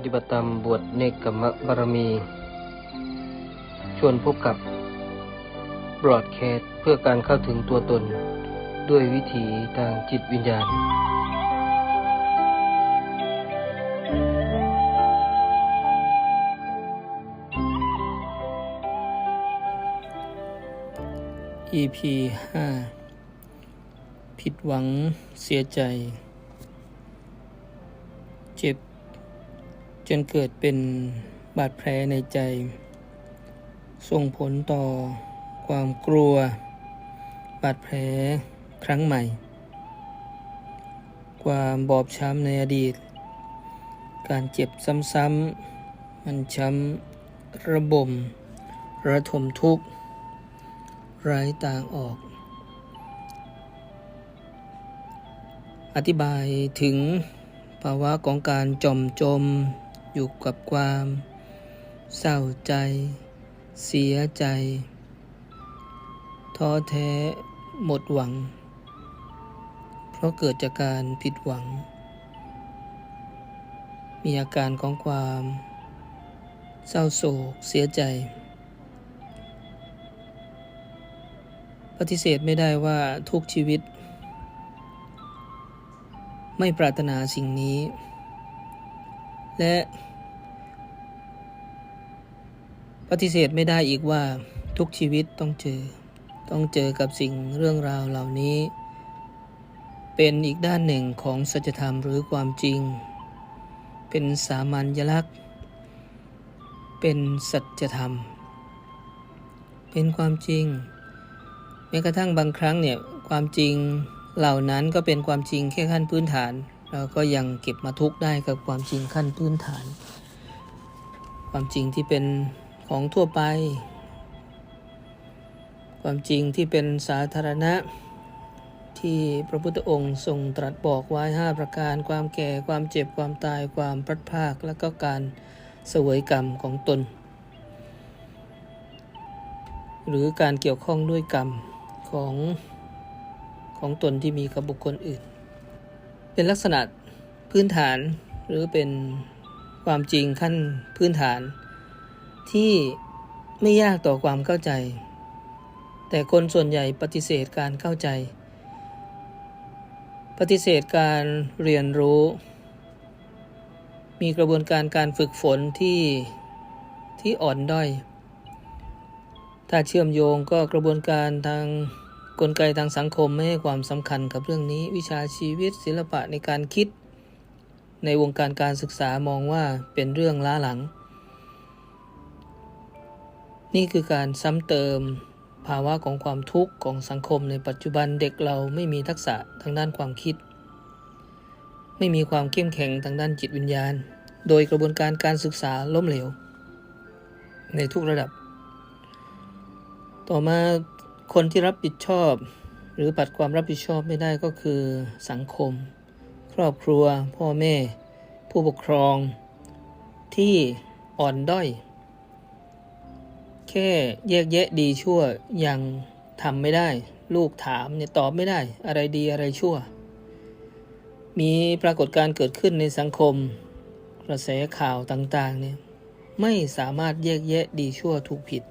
ปฏิบัติตามบวชเนกขมะบารมี ชวนพบกับบรอดแคสต์เพื่อการเข้าถึงตัวตน ด้วยวิถีทางจิตวิญญาณ EP 5 ผิดหวังเสียใจ เจ็บ จนเกิดเป็นบาดแผลในใจ ส่งผลต่อความกลัว บาดแผลครั้งใหม่ ความบอบช้ำในอดีต การเจ็บซ้ำๆ มันช้ำระบม ระทมทุกข์ไร้ต่างออก อธิบายถึงภาวะของการจมจม อยู่กับความ เศร้าใจ เสียใจ ท้อแท้หมดหวัง เพราะเกิดจากการผิดหวัง มีอาการของความ เศร้าโศกเสียใจ ปฏิเสธไม่ได้ว่าทุกชีวิต ไม่ปรารถนาสิ่งนี้ และปฏิเสธไม่ได้อีกว่าทุกชีวิตต้องเจอ ต้องเจอกับสิ่งเรื่องราวเหล่านี้ เป็นอีกด้านหนึ่งของสัจธรรมหรือความจริง เป็นสามัญลักษณ์ เป็นสัจธรรม เป็นความจริง แม้กระทั่งบางครั้งเนี่ยความจริงเหล่านั้นก็เป็นความจริงแค่ขั้นพื้นฐาน เราก็ยังเก็บมาทุกได้กับความจริงขั้นพื้นฐาน ความจริงที่เป็นของทั่วไป ความจริงที่เป็นสาธารณะ ที่พระพุทธองค์ทรงตรัสบอกไว้ 5 ประการ ความแก่ ความเจ็บ ความตาย ความพลัดพราก และก็การเสวยกรรมของตน หรือการเกี่ยวข้องด้วยกรรมของของตนที่มีกับบุคคลอื่น เป็นลักษณะพื้นฐานหรือเป็นความจริงขั้นพื้นฐาน ที่ไม่ยากต่อความเข้าใจ แต่คนส่วนใหญ่ปฏิเสธการเข้าใจ ปฏิเสธการเรียนรู้ มีกระบวนการการฝึกฝนที่ที่อ่อนด้อย ถ้าเชื่อมโยงก็กระบวนการทาง กลไกทางสังคมไม่ให้ความสำคัญกับเรื่องนี้ วิชาชีวิตศิลปะในการคิด ในวงการการศึกษามองว่าเป็นเรื่องล้าหลัง นี่คือการซ้ำเติมภาวะของความทุกข์ของสังคมในปัจจุบันเด็กเราไม่มีทักษะทางด้านความคิด ไม่มีความเข้มแข็งทางด้านจิตวิญญาณ โดยกระบวนการการศึกษาล้มเหลว ในทุกระดับ ต่อมา คนที่รับผิดชอบ หรือปัดความรับผิดชอบไม่ได้ก็คือสังคม ครอบครัว พ่อแม่ ผู้ปกครอง ที่อ่อนด้อย แค่แยกแยะดีชั่วยังทำไม่ได้ ลูกถามเนี่ยตอบไม่ได้ อะไรดีอะไรชั่ว มีปรากฏการณ์เกิดขึ้นในสังคม กระแสข่าวต่างๆเนี่ยไม่สามารถแยกแยะดีชั่วถูกผิด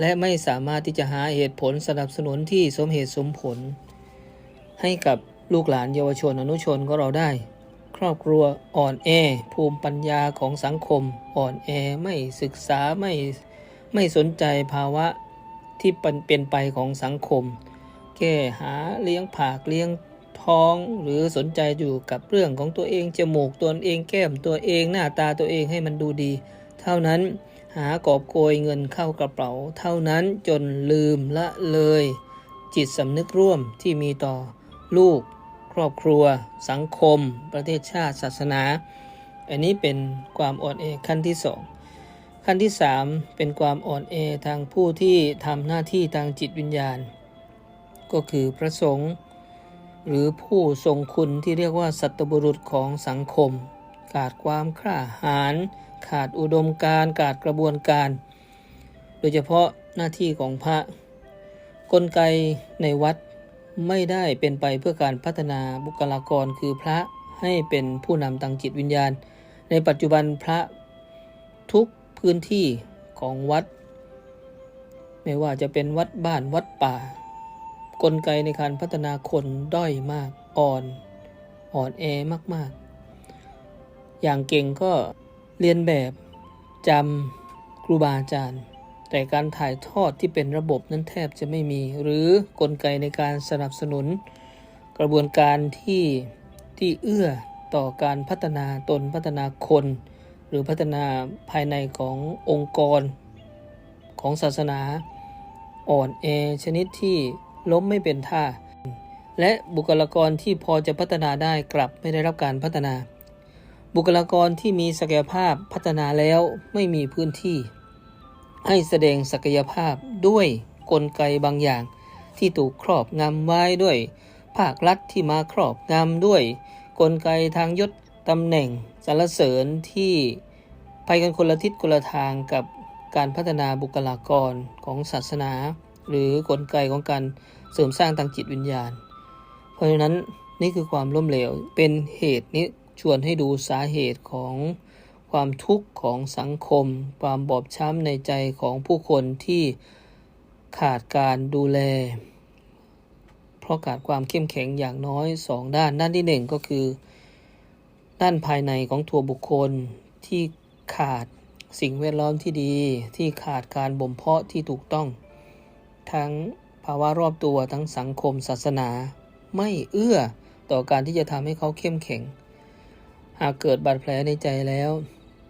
และไม่สามารถที่จะหาเหตุผลสนับสนุนที่สมเหตุสมผล ให้กับลูกหลานเยาวชนอนุชนของเราได้ ครอบครัวอ่อนแอ ภูมิปัญญาของสังคม อ่อนแอไม่ศึกษาไม่ไม่สนใจภาวะที่เป็นไปของสังคม แก้หาเลี้ยงผากเลี้ยงท้องหรือสนใจอยู่กับเรื่องของตัวเองจมูกตัวเองแก้มตัวเองหน้าตาตัวเองให้มันดูดี เท่านั้น หากอบโกยเงินเข้ากระเป๋า เท่านั้นจนลืมละเลย จิตสำนึกร่วมที่มีต่อลูก ครอบครัว สังคม ประเทศชาติศาสนา อันนี้เป็นความอ่อนแอขั้นที่สองขั้นที่สามเป็นความอ่อนแอทางผู้ที่ทำหน้าที่ทางจิตวิญญาณ ก็คือพระสงฆ์หรือผู้ทรงคุณที่เรียกว่าสัตบุรุษของสังคม ขาดความกล้าหาญ ขาดอุดมการขาดกระบวนการ โดยเฉพาะหน้าที่ของพระ กลไกในวัดไม่ได้เป็นไปเพื่อการพัฒนาบุคลากรคือพระให้เป็นผู้นำทางจิตวิญญาณ ในปัจจุบันพระทุกพื้นที่ของวัด ไม่ว่าจะเป็นวัดบ้านวัดป่า กลไกในการพัฒนาคนด้อยมากอ่อน อ่อนแอมาก ๆ อย่างเก่งก็ เรียนแบบจำครูบาอาจารย์ แต่การถ่ายทอดที่เป็นระบบนั้นแทบจะไม่มี หรือกลไกในการสนับสนุน กระบวนการที่ที่เอื้อต่อการพัฒนาตนพัฒนาคน หรือพัฒนาภายในขององค์กร ของศาสนาอ่อนแอชนิดที่ล้มไม่เป็นท่า และบุคลากรที่พอจะพัฒนาได้กลับไม่ได้รับการพัฒนา บุคลากรที่มีศักยภาพพัฒนาแล้วไม่มีพื้นที่ ให้แสดงศักยภาพด้วยกลไกบางอย่าง ที่ถูกครอบงำไว้ด้วย ภาครัฐที่มาครอบงำด้วย กลไกทางยศตำแหน่งสรรเสริญที่ไปกันคนละทิศคนละทางกับการพัฒนาบุคลากรของศาสนา หรือกลไกของการเสริมสร้างทางจิตวิญญาณ เพราะฉะนั้นนี่คือความล้มเหลวเป็นเหตุนี้ ชวนให้ดูสาเหตุของความทุกข์ของสังคม ความบอบช้ำในใจของผู้คนที่ขาดการดูแล เพราะขาดความเข้มแข็งอย่างน้อยสองด้าน ด้านที่หนึ่งก็คือ ด้านภายในของตัวบุคคลที่ขาดสิ่งแวดล้อมที่ดี ที่ขาดการบ่มเพาะที่ถูกต้อง ทั้งภาวะรอบตัวทั้งสังคมศาสนา ไม่เอื้อต่อการที่จะทำให้เขาเข้มแข็ง หากเกิดบาดแผลในใจแล้ว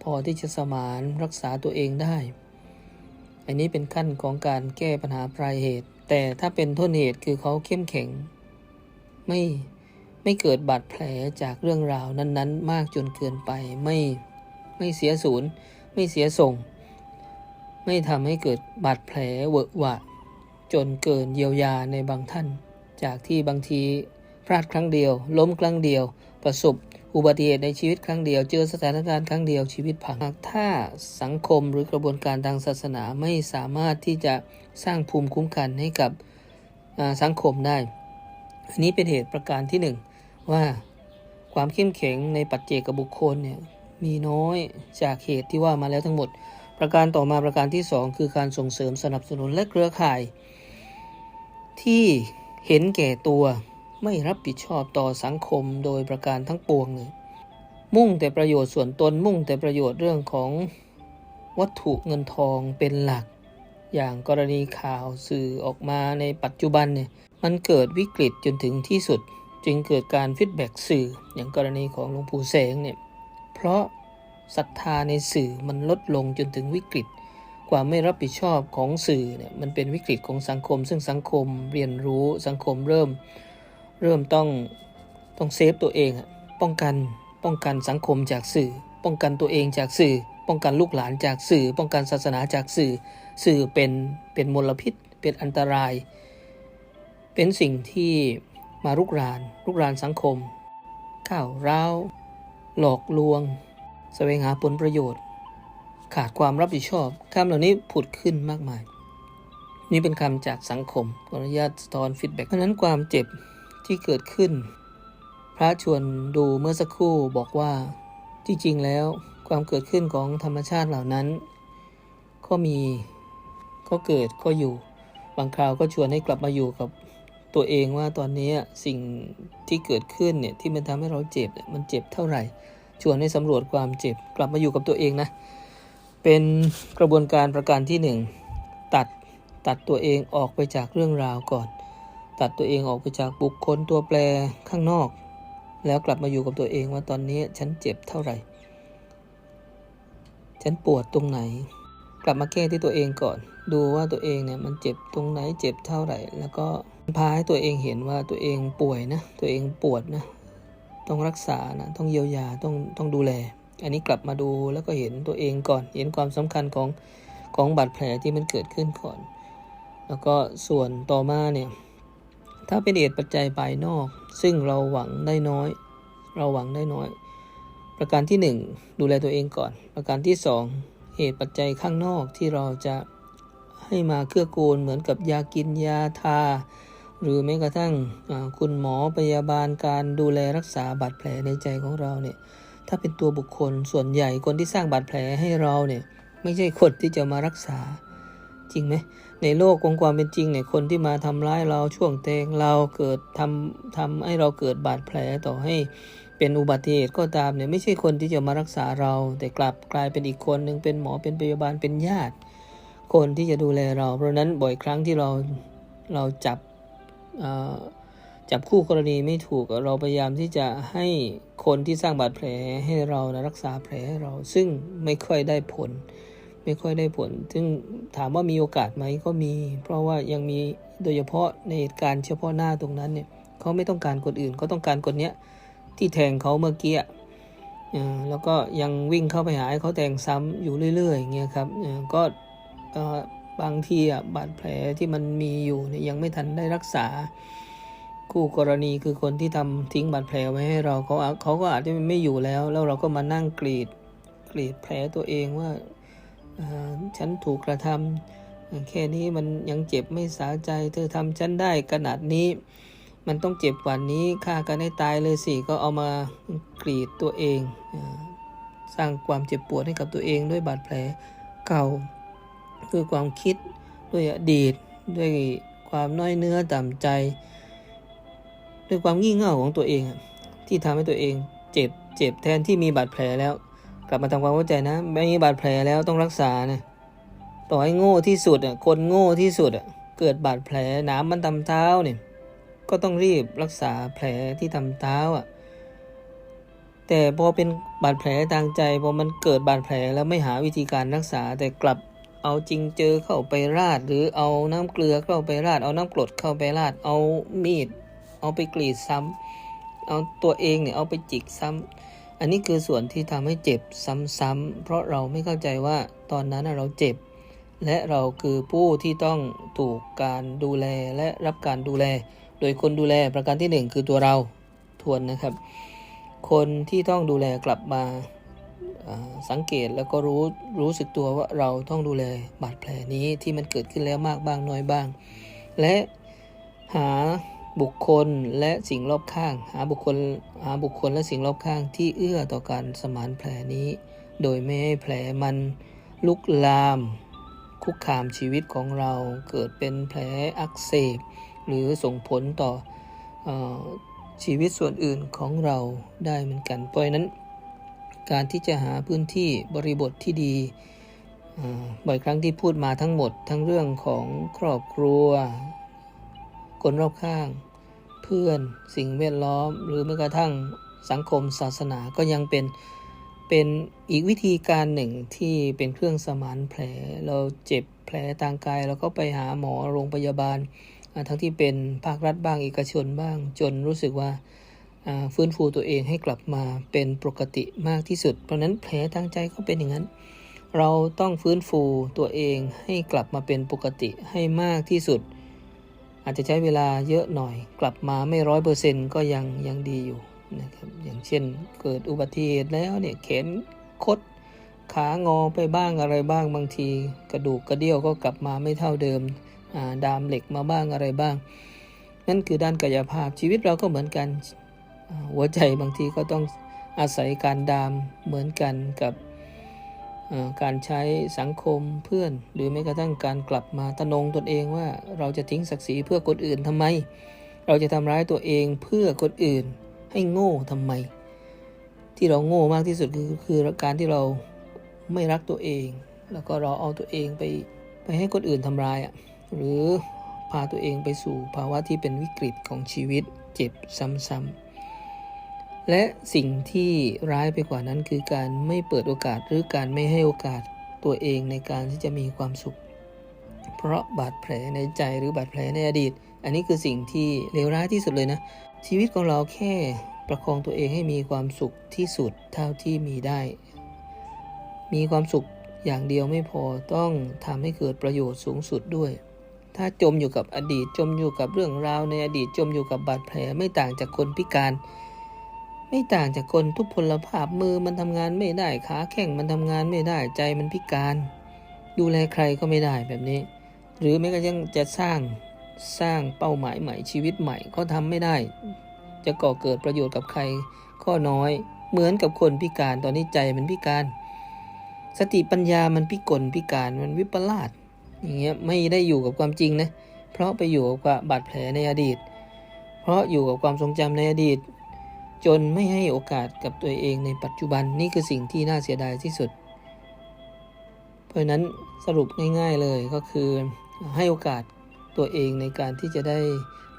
พอที่จะสมานรักษาตัวเองได้ อันนี้เป็นขั้นของการแก้ปัญหาปลายเหตุ แต่ถ้าเป็นต้นเหตุคือเขาเข้มแข็ง ไม่ไม่เกิดบาดแผลจากเรื่องราวนั้นๆ มากจนเกินไปไม่ไม่เสียศูนย์ไม่เสียส่ง ไม่ทำให้เกิดบาดแผลเวอะหวะ จนเกินเยียวยาในบางท่าน จากที่บางทีพลาดครั้งเดียว ล้มครั้งเดียว ประสบ อุบัติเหตุในชีวิตครั้งเดียว เจอสถานการณ์ครั้งเดียวชีวิตพังหากถ้าสังคมหรือกระบวนการทางศาสนาไม่สามารถที่จะสร้างภูมิคุ้มกันให้กับสังคมได้ อันนี้เป็นเหตุประการที่หนึ่งว่าความเข้มแข็งในปัจเจกบุคคลเนี่ยมีน้อยจากเหตุที่ว่ามาแล้วทั้งหมด ประการต่อมาประการที่สองคือการส่งเสริมสนับสนุนและเครือข่าย ที่เห็นแก่ตัว ไม่รับผิดชอบต่อสังคมโดยประการทั้งปวงเลยมุ่งแต่ประโยชน์ส่วนตนมุ่งแต่ประโยชน์เรื่องของวัตถุเงินทองเป็นหลัก อย่างกรณีข่าวสื่อออกมาในปัจจุบันเนี่ยมันเกิดวิกฤตจนถึงที่สุด จึงเกิดการฟีดแบ็กสื่อ อย่างกรณีของหลวงปู่แสงเนี่ยเพราะศรัทธาในสื่อมันลดลงจนถึงวิกฤต ความไม่รับผิดชอบของสื่อเนี่ยมันเป็นวิกฤตของสังคม ซึ่งสังคมเรียนรู้สังคมเริ่ม เริ่มต้องต้องเซฟตัวเองอะป้องกันป้องกันสังคมจากสื่อ ป้องกันตัวเองจากสื่อ ป้องกันลูกหลานจากสื่อ ป้องกันศาสนาจากสื่อ สื่อเป็นเป็นมลพิษ เป็นอันตราย เป็นสิ่งที่มารุกรานรุกรานสังคมก้าวร้าวหลอกลวงแสวงหาผลประโยชน์ ขาดความรับผิดชอบคำเหล่านี้ผุดขึ้นมากมาย นี่เป็นคำจากสังคมขออนุญาตสะท้อนฟีดแบ็กเพราะนั้นความเจ็บ ที่เกิดขึ้น พระชวนดูเมื่อสักครู่บอกว่าที่จริงแล้วความเกิดขึ้นของธรรมชาติเหล่านั้น ก็มีก็เกิดก็อยู่ บางคราวก็ชวนให้กลับมาอยู่กับตัวเองว่าตอนนี้สิ่งที่เกิดขึ้นเนี่ยที่มันทำให้เราเจ็บเนี่ยมันเจ็บเท่าไหร่ ชวนให้สำรวจความเจ็บกลับมาอยู่กับตัวเองนะ เป็นกระบวนการประการที่หนึ่งตัดตัดตัวเองออกไปจากเรื่องราวก่อน ตัดตัวเองออกไปจากบุคคลตัวแปรข้างนอก แล้วกลับมาอยู่กับตัวเองว่าตอนนี้ฉันเจ็บเท่าไหร่ ฉันปวดตรงไหน กลับมาแก้ที่ตัวเองก่อน ดูว่าตัวเองเนี่ยมันเจ็บตรงไหนเจ็บเท่าไหร่ แล้วก็พาให้ตัวเองเห็นว่าตัวเองป่วยนะตัวเองปวดนะต้องรักษานะต้องเยียวยาต้องต้องดูแล อันนี้กลับมาดูแล้วก็เห็นตัวเองก่อน เห็นความสำคัญของของบาดแผลที่มันเกิดขึ้นก่อน แล้วก็ส่วนต่อมาเนี่ย ถ้าเป็นเหตุปัจจัยภายนอก ซึ่งเราหวังได้น้อย เราหวังได้น้อย ประการที่หนึ่งดูแลตัวเองก่อน ประการที่สองเหตุปัจจัยข้างนอกที่เราจะให้มาเกื้อกูลเหมือนกับยากินยาทา หรือแม้กระทั่งคุณหมอพยาบาลการดูแลรักษาบาดแผลในใจของเราเนี่ยถ้าเป็นตัวบุคคลส่วนใหญ่คนที่สร้างบาดแผลให้เราเนี่ยไม่ใช่คนที่จะมารักษา จริงไหมในโลกของความเป็นจริงเนี่ยคนที่มาทำร้ายเราช่วงเตงเราเกิดทำทำให้เราเกิดบาดแผลต่อให้เป็นอุบัติเหตุก็ตามเนี่ยไม่ใช่คนที่จะมารักษาเรา แต่กลับกลายเป็นอีกคนหนึ่งเป็นหมอเป็นพยาบาลเป็นญาติ คนที่จะดูแลเรา เพราะนั้นบ่อยครั้งที่เราเราจับจับคู่กรณีไม่ถูกเราพยายามที่จะให้คนที่สร้างบาดแผลให้เรานะรักษาแผลให้เรา ซึ่งไม่ค่อยได้ผล ไม่ค่อยได้ผล ซึ่งถามว่ามีโอกาสไหมก็มี เพราะว่ายังมีโดยเฉพาะในเหตุการณ์เฉพาะหน้าตรงนั้นเนี่ยเขาไม่ต้องการคนอื่นเขาต้องการคนเนี้ยที่แทงเขาเมื่อกี้อะเออแล้วก็ยังวิ่งเข้าไปหาเขาแทงซ้ำอยู่เรื่อยๆอย่างเงี้ยครับก็อ่อบางทีอะบาดแผลที่มันมีอยู่เนี่ยยังไม่ทันได้รักษาคู่กรณีคือคนที่ทำทิ้งบาดแผลไว้ให้เราเขาเขาก็อาจจะไม่อยู่แล้ว แล้วเราก็มานั่งกรีดกรีดแผลตัวเองว่า ฉันถูกกระทำแค่นี้มันยังเจ็บไม่สาใจ เธอทำฉันได้ขนาดนี้ มันต้องเจ็บกว่านี้ฆ่ากันให้ตายเลยสิก็เอามากรีดตัวเอง สร้างความเจ็บปวดให้กับตัวเองด้วยบาดแผลเก่าด้วยความคิดด้วยอดีต ด้วยความน้อยเนื้อต่ำใจ ด้วยความงี่เง่าของตัวเองที่ทำให้ตัวเองเจ็บเจ็บแทนที่มีบาดแผลแล้ว กลับมาทำความเข้าใจนะ ไม่มีบาดแผลแล้วต้องรักษานะต่อให้โง่ที่สุดอะคนโง่ที่สุดอะเกิดบาดแผลหนามมันตำเท้าเนี่ยก็ต้องรีบรักษาแผลที่ทำเท้าอะแต่พอเป็นบาดแผลทางใจพอมันเกิดบาดแผลแล้วไม่หาวิธีการรักษา แต่กลับเอาจริงเจอเข้าไปราด หรือเอาน้ำเกลือเข้าไปราด เอาน้ำกรดเข้าไปราด เอามีด เอาไปกรีดซ้ำเอาตัวเองเนี่ยเอาไปจิกซ้ำ อันนี้คือส่วนที่ทำให้เจ็บซ้ำๆเพราะเราไม่เข้าใจว่าตอนนั้นเราเจ็บ และเราคือผู้ที่ต้องถูกการดูแลและรับการดูแล โดยคนดูแลประการที่หนึ่งคือตัวเราทวนนะครับ คนที่ต้องดูแลกลับมาอ่าสังเกตแล้วก็รู้รู้สึกตัวว่าเราต้องดูแลบาดแผลนี้ที่มันเกิดขึ้นแล้วมากบ้างน้อยบ้าง และหา บุคคลและสิ่งรอบข้าง หาบุคคลหาบุคคลและสิ่งรอบข้างที่เอื้อต่อการสมานแผลนี้ โดยไม่ให้แผลมันลุกลาม คุกคามชีวิตของเราเกิดเป็นแผลอักเสบ หรือส่งผลต่ออชีวิตส่วนอื่นของเราได้เหมือนกันเพราะนั้น การที่จะหาพื้นที่บริบทที่ดีบ่อยครั้งที่พูดมาทั้งหมดทั้งเรื่องของครอบครัวคนรอบข้าง พื่อน สิ่งแวดล้อม หรือแม้กระทั่งสังคมศาสนาก็ยังเป็นเป็นอีกวิธีการหนึ่งที่เป็นเครื่องสมานแผล เราเจ็บแผลทางกายเราก็ไปหาหมอโรงพยาบาล ทั้งที่เป็นภาครัฐบ้างเอกชนบ้าง จนรู้สึกว่าฟื้นฟูตัวเองให้กลับมาเป็นปกติมากที่สุด เพราะนั้นแผลทางใจก็เป็นอย่างนั้น เราต้องฟื้นฟูตัวเองให้กลับมาเป็นปกติให้มากที่สุด อาจจะใช้เวลาเยอะหน่อย กลับมาไม่ร้อยเปอร์เซ็นต์ก็ยังยังดีอยู่นะครับอย่างเช่นเกิดอุบัติเหตุแล้วเนี่ยแขนคดขางอไปบ้างอะไรบ้างบางที กระดูกกระเดี่ยวก็กลับมาไม่เท่าเดิมาดามเหล็กมาบ้างอะไรบ้าง นั่นคือด้านกายภาพชีวิตเราก็เหมือนกันหัวใจบางทีก็ต้องอาศัยการดามเหมือนกันกับ การใช้สังคมเพื่อน หรือแม้กระทั่งการกลับมาตะนงตนเองว่าเราจะทิ้งศักดิ์ศรีเพื่อคนอื่นทำไม เราจะทำร้ายตัวเองเพื่อคนอื่นให้โง่ทำไม ที่เราโง่มากที่สุดคือคือการที่เราไม่รักตัวเอง แล้วก็เราเอาตัวเองไปไปให้คนอื่นทำร้ายอะหรือพาตัวเองไปสู่ภาวะที่เป็นวิกฤตของชีวิตเจ็บซ้ำๆ และสิ่งที่ร้ายไปกว่านั้นคือการไม่เปิดโอกาสหรือการไม่ให้โอกาสตัวเองในการที่จะมีความสุข เพราะบาดแผลในใจหรือบาดแผลในอดีต อันนี้คือสิ่งที่เลวร้ายที่สุดเลยนะ ชีวิตของเราแค่ประคองตัวเองให้มีความสุขที่สุดเท่าที่มีได้ มีความสุขอย่างเดียวไม่พอต้องทำให้เกิดประโยชน์สูงสุดด้วย ถ้าจมอยู่กับอดีตจมอยู่กับเรื่องราวในอดีตจมอยู่กับบาดแผลไม่ต่างจากคนพิการ ไม่ต่างจากคนทุพพลภาพมือมันทำงานไม่ได้ขาแข้งมันทำงานไม่ได้ใจมันพิการ ดูแลใครก็ไม่ได้แบบนี้ หรือแม้กระทั่งจะสร้างสร้างเป้าหมายใหม่ชีวิตใหม่ก็ทำไม่ได้ จะก่อเกิดประโยชน์กับใครก็น้อย เหมือนกับคนพิการตอนนี้ใจมันพิการ สติปัญญามันพิกลพิการมันวิปลาสอย่างเงี้ยไม่ได้อยู่กับความจริงนะเพราะไปอยู่กับบาดแผลในอดีต เพราะอยู่กับความทรงจำในอดีต จนไม่ให้โอกาสกับตัวเองในปัจจุบันนี่คือสิ่งที่น่าเสียดายที่สุด เพราะนั้นสรุปง่ายๆเลยก็คือให้โอกาสตัวเองในการที่จะได้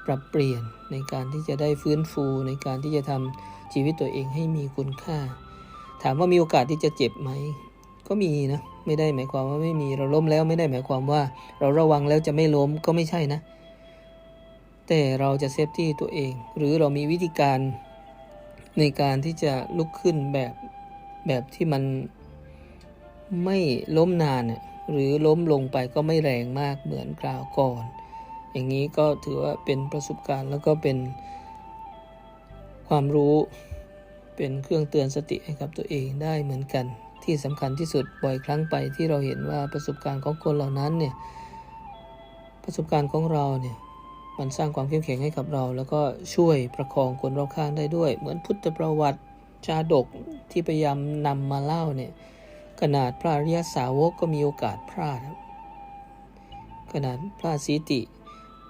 ปรับเปลี่ยนในการที่จะได้ฟื้นฟู ในการที่จะทำชีวิตตัวเองให้มีคุณค่า ถามว่ามีโอกาสที่จะเจ็บไหม ก็มีนะไม่ได้หมายความว่าไม่มีเราล้มแล้วไม่ได้หมายความว่า เราระวังแล้วจะไม่ล้มก็ไม่ใช่นะ แต่เราจะเซฟตี้ตัวเอง หรือเรามีวิธีการ ในการที่จะลุกขึ้นแบบแบบที่มันไม่ล้มนานน่ะหรือล้มลงไปก็ไม่แรงมากเหมือนคราวก่อน อย่างนี้ก็ถือว่าเป็นประสบการณ์แล้วก็เป็นความรู้เป็นเครื่องเตือนสติให้กับตัวเองได้เหมือนกัน ที่สำคัญที่สุดบ่อยครั้งไปที่เราเห็นว่าประสบการณ์ของคนเหล่านั้นเนี่ยประสบการณ์ของเราเนี่ย มันสร้างความเข้มแข็งให้กับเรา แล้วก็ช่วยประคองคนรอบข้างได้ด้วย เหมือนพุทธประวัติชาดกที่พยายามนำมาเล่าเนี่ยขนาดพระอริยสาวกก็มีโอกาสพลาดครับขนาดพระสีติ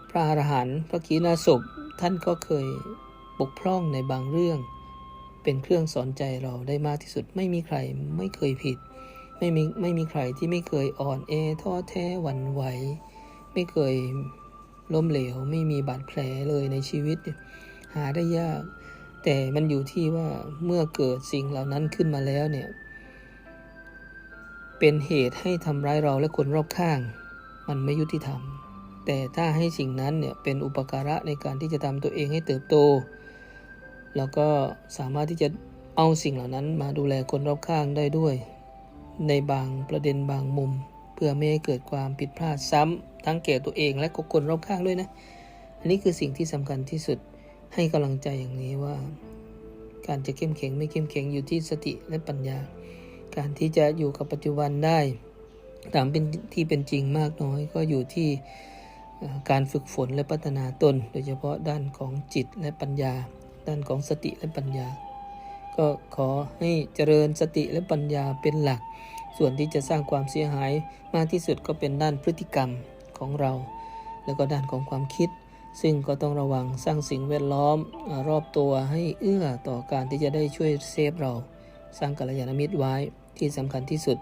พระอรหันต์พระขีณาสพท่านก็เคยบกพร่องในบางเรื่อง เป็นเครื่องสอนใจเราได้มากที่สุดไม่มีใครไม่เคยผิด ไม่มีไม่มีใครที่ไม่เคยอ่อนแอท้อแท้หวั่นไหว ไม่เคย ล้มเหลว ไม่มีบาดแผลเลยในชีวิต หาได้ยาก แต่มันอยู่ที่ว่าเมื่อเกิดสิ่งเหล่านั้นขึ้นมาแล้วเนี่ย เป็นเหตุให้ทำร้ายเราและคนรอบข้าง มันไม่ยุติธรรม แต่ถ้าให้สิ่งนั้นเนี่ยเป็นอุปการะในการที่จะทำตัวเองให้เติบโต แล้วก็สามารถที่จะเอาสิ่งเหล่านั้นมาดูแลคนรอบข้างได้ด้วย ในบางประเด็นบางมุม เพื่อไม่ให้เกิดความผิดพลาดซ้ำ ทั้งแก่ตัวเองและก็คนรอบข้างด้วยนะ อันนี้คือสิ่งที่สำคัญที่สุดให้กำลังใจอย่างนี้ว่า การจะเข้มแข็งไม่เข้มแข็งอยู่ที่สติและปัญญา การที่จะอยู่กับปัจจุบันได้ตามเป็นที่เป็นจริงมากน้อยก็อยู่ที่การฝึกฝนและพัฒนาตน โดยเฉพาะด้านของจิตและปัญญา ด้านของสติและปัญญา ก็ขอให้เจริญสติและปัญญาเป็นหลัก ส่วนที่จะสร้างความเสียหายมากที่สุดก็เป็นด้านพฤติกรรม ของเรา แล้วก็ด้านของความคิด ซึ่งก็ต้องระวังสร้างสิ่งแวดล้อมรอบตัวให้เอื้อต่อการที่จะได้ช่วยเซฟเรา สร้างกัลยาณมิตรไว้ที่สำคัญที่สุด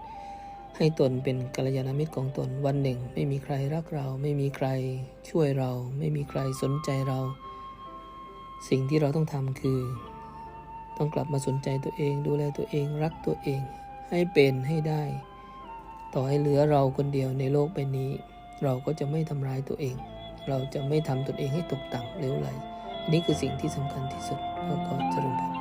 ให้ตนเป็นกัลยาณมิตรของตนวันหนึ่ง ไม่มีใครรักเรา ไม่มีใครช่วยเรา ไม่มีใครสนใจเรา สิ่งที่เราต้องทำคือ ต้องกลับมาสนใจตัวเอง ดูแลตัวเองรักตัวเอง ให้เป็นให้ได้ต่อให้เหลือเราคนเดียวในโลกใบนี้ เราก็จะไม่ทำร้ายตัวเอง เราจะไม่ทำตนเองให้ตกต่ำเลวไหลอันนี้คือสิ่งที่สำคัญที่สุดก็ขอเจริญพร